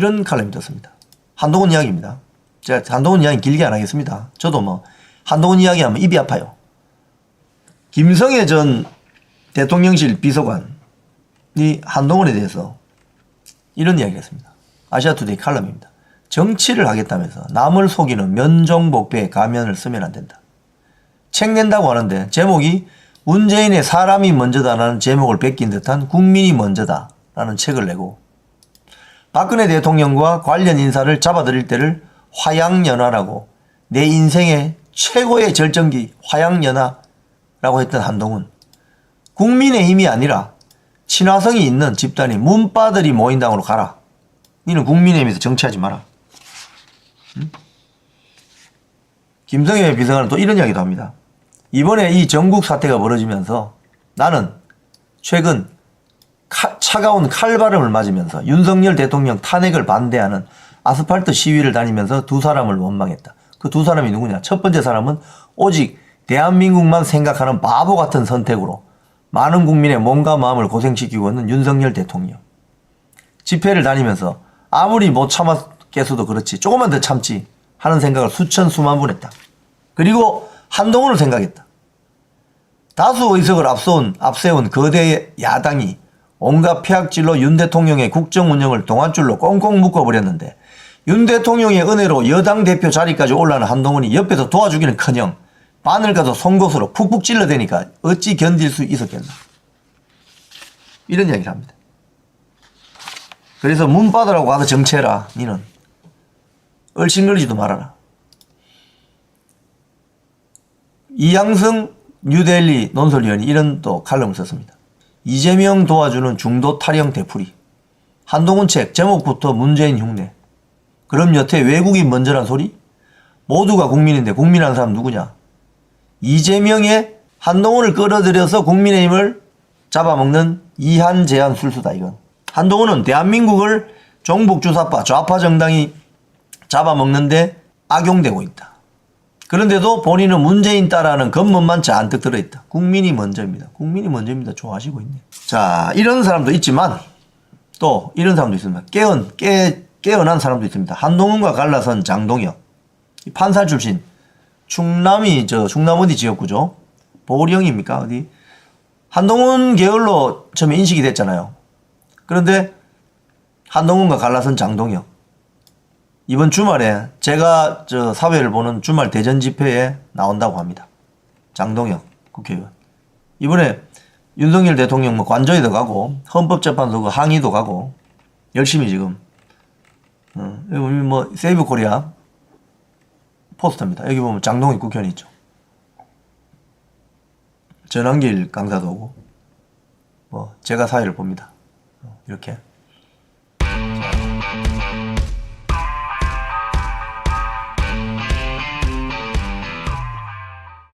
이런 칼럼이 떴습니다. 한동훈 이야기입니다. 제가 한동훈 이야기 길게 안 하겠습니다. 저도 뭐 한동훈 이야기하면 입이 아파요. 김성애 전 대통령실 비서관이 한동훈에 대해서 이런 이야기를 했습니다. 아시아투데이 칼럼입니다. 정치를 하겠다면서 남을 속이는 면종복배의 가면을 쓰면 안 된다. 책 낸다고 하는데 제목이 문재인의 사람이 먼저다라는 제목을 뺏긴 듯한 국민이 먼저다라는 책을 내고 박근혜 대통령과 관련 인사를 잡아들일 때를 화양연화라고 내 인생의 최고의 절정기 화양연화라고 했던 한동훈 국민의힘이 아니라 친화성이 있는 집단이 문바들이 모인 당으로 가라. 니는 국민의힘에서 정치하지 마라. 응? 김성애 비서관은 또 이런 이야기도 합니다. 이번에 이 전국 사태가 벌어지면서 나는 최근 카- 차가운 칼바람을 맞으면서 윤석열 대통령 탄핵을 반대하는 아스팔트 시위를 다니면서 두 사람을 원망했다. 그 두 사람이 누구냐? 첫 번째 사람은 오직 대한민국만 생각하는 바보 같은 선택으로 많은 국민의 몸과 마음을 고생시키고 있는 윤석열 대통령. 집회를 다니면서 아무리 못 참았겠어도 그렇지 조금만 더 참지 하는 생각을 수천 수만 번 했다. 그리고 한동훈을 생각했다. 다수 의석을 앞세운, 앞세운 거대 야당이 온갖 폐악질로 윤 대통령의 국정 운영을 동아줄로 꽁꽁 묶어버렸는데 윤 대통령의 은혜로 여당 대표 자리까지 올라는 한동훈이 옆에서 도와주기는 커녕 바늘 가서 송곳으로 푹푹 찔러대니까 어찌 견딜 수 있었겠나. 이런 이야기를 합니다. 그래서 문바다라고 가서 정체라 니는 얼씬거리지도 말아라. 이양승 뉴델리 논설위원이 이런 또 칼럼을 썼습니다. 이재명 도와주는 중도 탈영 되풀이. 한동훈 책 제목부터 문재인 흉내. 그럼 여태 외국인 먼저란 소리? 모두가 국민인데 국민이라는 사람 누구냐? 이재명의 한동훈을 끌어들여서 국민의힘을 잡아먹는 이한 제한 술수다 이건. 한동훈은 대한민국을 종북주사파 좌파 정당이 잡아먹는데 악용되고 있다. 그런데도 본인은 문재인 따라는 겉멋만 잔뜩 들어있다. 국민이 먼저입니다. 국민이 먼저입니다. 좋아하시고 있네. 자, 이런 사람도 있지만 또 이런 사람도 있습니다. 깨언, 깨, 깨어난 사람도 있습니다. 한동훈과 갈라선 장동혁. 이 판사 출신. 충남이 저 충남 어디 지역구죠? 보령입니까? 어디? 한동훈 계열로 처음에 인식이 됐잖아요. 그런데 한동훈과 갈라선 장동혁. 이번 주말에 제가 저 사회를 보는 주말 대전 집회에 나온다고 합니다. 장동혁 국회의원. 이번에 윤석열 대통령 뭐 관저에도 가고 헌법재판소 그 항의도 가고 열심히 지금 어, 여기 보면 뭐 세이브 코리아 포스터입니다. 여기 보면 장동혁 국회의원 있죠. 전환길 강사도 오고 뭐 제가 사회를 봅니다. 어, 이렇게. 자.